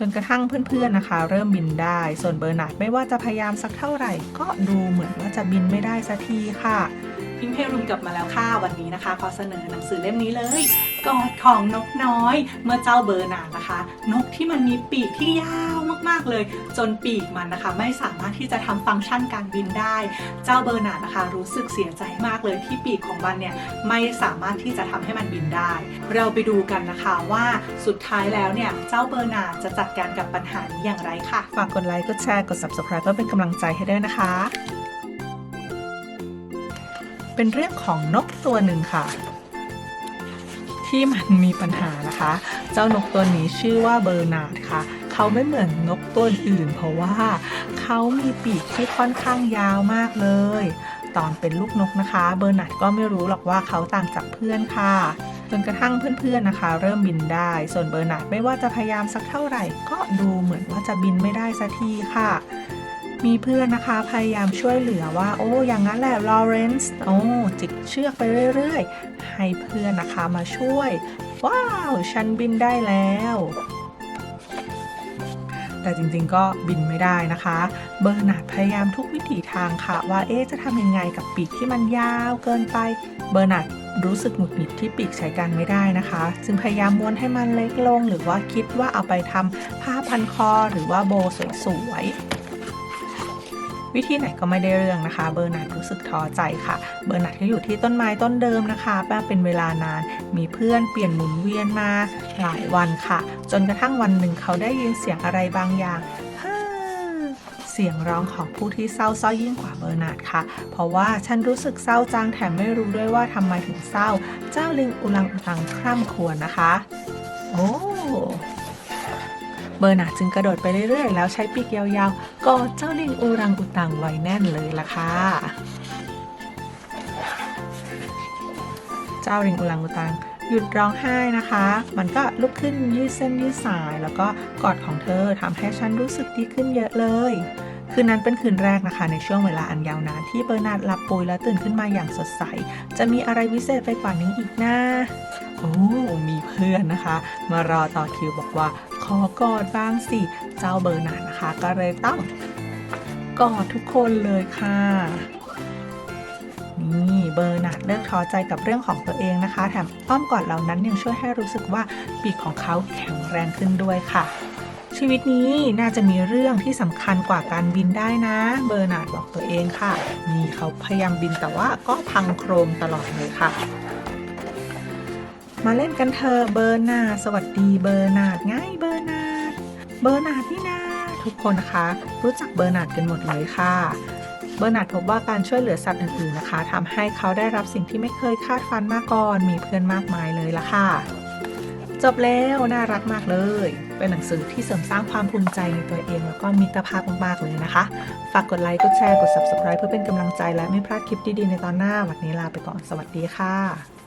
จนกระทั่งเพื่อนๆนะคะ เริ่มบินได้ ส่วนเบอร์นาร์ดไม่ว่าจะพยายามสักเท่าไหร่ ก็ดูเหมือนว่าจะบินไม่ได้สักทีค่ะ พิมเพรุมกลับมาแล้วค่ะวันนี้นะคะ ขอเสนอหนังสือเล่มนี้เลยกอดของนกน้อย เมื่อเจ้าเบอร์นานะคะ นกที่มันมีปีกที่ยาวมากๆเลย จนปีกมันนะคะ ไม่สามารถที่จะทำฟังก์ชันการบินได้ เจ้าเบอร์นานะคะ รู้สึกเสียใจมากเลยที่ปีกของมันเนี่ยไม่สามารถที่จะทำให้มันบินได้ เราไปดูกันนะคะว่าสุดท้ายแล้วเนี่ยเจ้าเบอร์นาจะจัดการกับปัญหานี้อย่างไรค่ะฝากกดไลค์กดแชร์กด subscribe เพื่อเป็นกำลังใจให้ด้วยนะคะ เป็นเรื่องของนกตัวหนึ่งค่ะ ที่มันมีปัญหานะคะ เจ้านกตัวนี้ชื่อว่าเบอร์นาร์ดค่ะเขาไม่เหมือนนกตัวอื่น เพราะว่าเขามีปีกที่ค่อนข้างยาวมากเลย ตอนเป็นลูกนกนะคะ เบอร์นาร์ดก็ไม่รู้หรอกว่าเขาต่างจากเพื่อนค่ะจนกระทั่งเพื่อนๆนะคะ เริ่มบินได้ ส่วนเบอร์นาร์ดไม่ว่าจะพยายามสักเท่าไหร่ ก็ดูเหมือนว่าจะบินไม่ได้สักทีค่ะ มีเพื่อนนะคะพยายามช่วยเหลือว่า โอ้ อย่างนั้นแหละลอเรนซ์โอ้จิกเชือกไปเรื่อยๆ ให้เพื่อนนะคะมาช่วย ว้าว ฉันบินได้แล้ว แต่จริงๆก็บินไม่ได้นะคะ เบอร์นาร์ดพยายามทุกวิถีทางค่ะ ว่าเอ๊จะทำยังไงกับปีกที่มันยาวเกินไป เบอร์นาร์ดรู้สึกหงุดหงิดที่ปีกใช้การไม่ได้นะคะ จึงพยายามม้วนให้มันเล็กลง หรือว่าคิดว่าเอาไปทำผ้าพันคอหรือว่าโบสวยๆ วิธีไหนก็ไม่ได้เรื่องนะคะ เบอร์นาร์ดรู้สึกท้อใจค่ะ เบอร์นาร์ดก็อยู่ที่ต้นไม้ต้นเดิมนะคะแป้เป็นเวลานาน มีเพื่อนเปลี่ยนหมุนเวียนมาหลายวันค่ะ จนกระทั่งวันหนึ่งเขาได้ยินเสียงอะไรบางอย่างเสียงร้องของผู้ที่เศร้าซ้อยยิ่งกว่าเบอร์นาร์ดค่ะ เพราะว่าฉันรู้สึกเศร้าจังแถมไม่รู้ด้วยว่าทำไมถึงเศร้า เจ้าลิงอุลังอุตังคร่ำครวญนะคะ โอ้ เบอร์นาจึงกระโดดไปเรื่อยๆ แล้วใช้ปีกยาวๆกอดเจ้าลิงอูรังอุตังไว้แน่นเลยล่ะค่ะ เจ้าลิงอูรังอุตังหยุดร้องไห้นะคะ มันก็ลุกขึ้นยืดเส้นยืดสาย แล้วก็กอดของเธอทำให้ฉันรู้สึกดีขึ้นเยอะเลย คืนนั้นเป็นคืนแรกนะคะ ในช่วงเวลาอันยาวนานที่เบอร์นาร์ดหลับปุ๋ยและตื่นขึ้นมาอย่างสดใส จะมีอะไรวิเศษไปกว่านี้อีกนะ โอ้ มีเพื่อนนะคะ มารอต่อคิวบอกว่า อกอดบ้างสิ เจ้าเบอร์นาร์ดนะคะ ก็เลยต้องกอดทุกคนเลยค่ะ นี่เบอร์นาดเลิกท้อใจกับเรื่องของตัวเองนะคะ แถมอ้อมกอดเหล่านั้นยังช่วยให้รู้สึกว่าปีกของเขาแข็งแรงขึ้นด้วยค่ะ ชีวิตนี้น่าจะมีเรื่องที่สำคัญกว่าการบินได้นะ เบอร์นาดบอกตัวเองค่ะ นี่เขาพยายามบินแต่ว่าก็พังโครมตลอดเลยค่ะ มาเล่นกันเถอะเบอร์นาสวัสดีเบอร์นาดง่ายเบอร์นาดเบอร์นาดนี่นะทุกคนนะคะ รู้จักเบอร์นาดกันหมดเลยค่ะ เบอร์นาดพบว่าการช่วยเหลือสัตว์อื่นๆนะคะทำให้เขาได้รับสิ่งที่ไม่เคยคาดฝันมาก่อนมีเพื่อนมากมายเลยละค่ะ จบแล้วน่ารักมากเลย เป็นหนังสือที่เสริมสร้างความภูมิใจในตัวเอง แล้วก็มิตรภาพมากๆเลยนะคะ ฝากกดไลค์กดแชร์กด subscribe เพื่อเป็นกำลังใจและไม่พลาดคลิปดีๆในตอนหน้า วันนี้ลาไปก่อนสวัสดีค่ะ